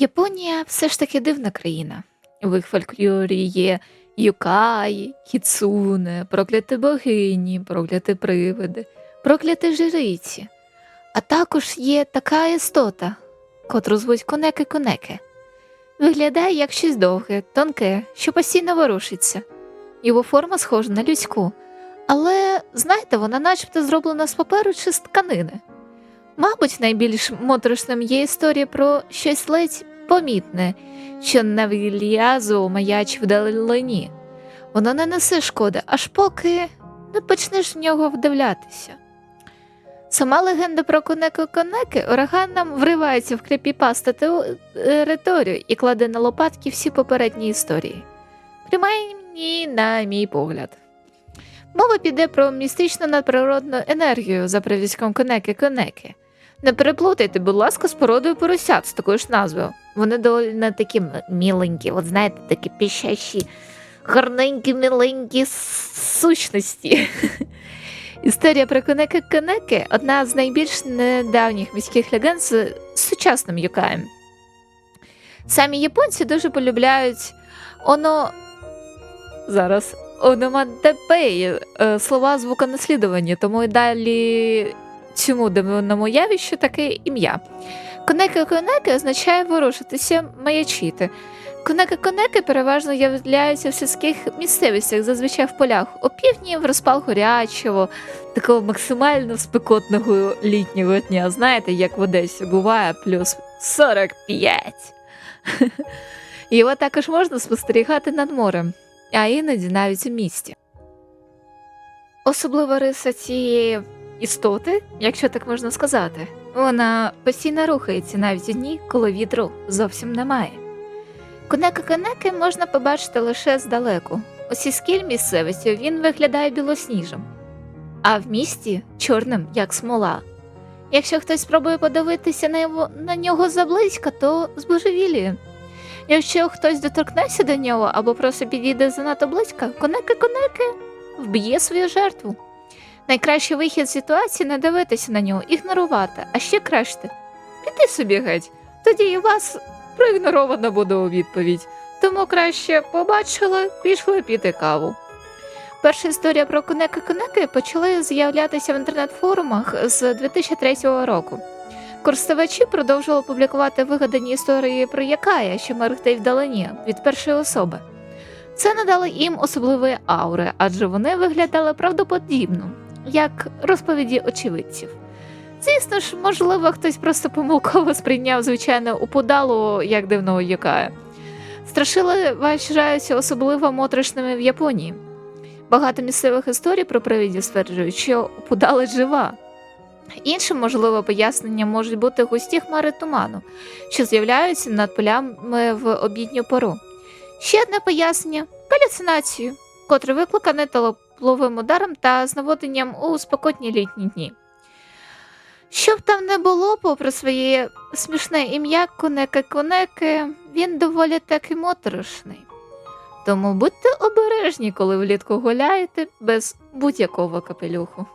Японія все ж таки дивна країна. В їх фольклорі є юкаї, хіцуне, прокляті богині, прокляті привиди, прокляті жриці. А також є така істота, котру звуть конеки-конеки. Виглядає як щось довге, тонке, що постійно ворушиться. Його форма схожа на людську, але, знаєте, вона начебто зроблена з паперу чи з тканини. Мабуть, найбільш моторошним є історія про щось ледь помітне, що нав'язу маячить вдалині. Воно не несе шкоди, аж поки не почнеш в нього вдивлятися. Сама легенда про конеко-конеки ураганом вривається в кріпіпаста територію і кладе на лопатки всі попередні історії. Принаймні, на мій погляд. Мова піде про містичну надприродну енергію за привізком конеки-конеки. Не переплутайте, будь ласка, з породою поросят з такою ж назвою. Вони доволі такі міленькі, от знаєте, такі піщащі, гарненькі, міленькі сущності. Історія про конеки-конеки одна з найбільш недавніх міських легенд з сучасним юкаєм. Самі японці дуже полюбляють оно зараз ономатепеї, слова звуконаслідування, тому і далі цьому дивному явищу таке ім'я. Конеки-конеки означає ворушитися, маячити. Конеки-конеки переважно являються в сільських місцевостях, зазвичай в полях, опівдні в розпал горячого, такого максимально спекотного літнього дня. Знаєте, як в Одесі буває плюс 45. Його також можна спостерігати над морем, а іноді навіть у місті. Особлива риса цієї істоти, якщо так можна сказати, вона постійно рухається навіть у дні, коли вітру зовсім немає. Конека-конеки можна побачити лише здалеку. У сільській місцевості він виглядає білосніжем, а в місті чорним, як смола. Якщо хтось спробує подивитися на, його, на нього заблизька, то збожевіліє. Якщо хтось доторкнеться до нього або просто підійде занадто близько, конеки-конеки вб'є свою жертву. Найкращий вихід ситуації не дивитися на нього, ігнорувати, а ще краще піти собі геть. Тоді і вас проігноровано буде у відповідь. Тому краще побачили, пішли піти каву. Перша історія про конеки-конеки почали з'являтися в інтернет-форумах з 2003 року. Користувачі продовжували публікувати вигадані історії про Якая, що мерехтить вдалині від першої особи. Це надало їм особливої аури, адже вони виглядали правдоподібно, як розповіді очевидців. Звісно ж, можливо, хтось просто помилково сприйняв звичайно уподалу як дивного Якая. Страшили вважаються особливо моторошними в Японії. Багато місцевих історій про привидів стверджують, що уподали жива. Іншим можливе пояснення можуть бути густі хмари туману, що з'являються над полями в обідню пору. Ще одне пояснення галюцинацію, котре викликане тепловим ударом та знаводенням у спекотні літні дні. Щоб там не було, попри своє смішне ім'я Конеки-Конеки, він доволі таки моторошний. Тому будьте обережні, коли влітку гуляєте без будь-якого капелюху.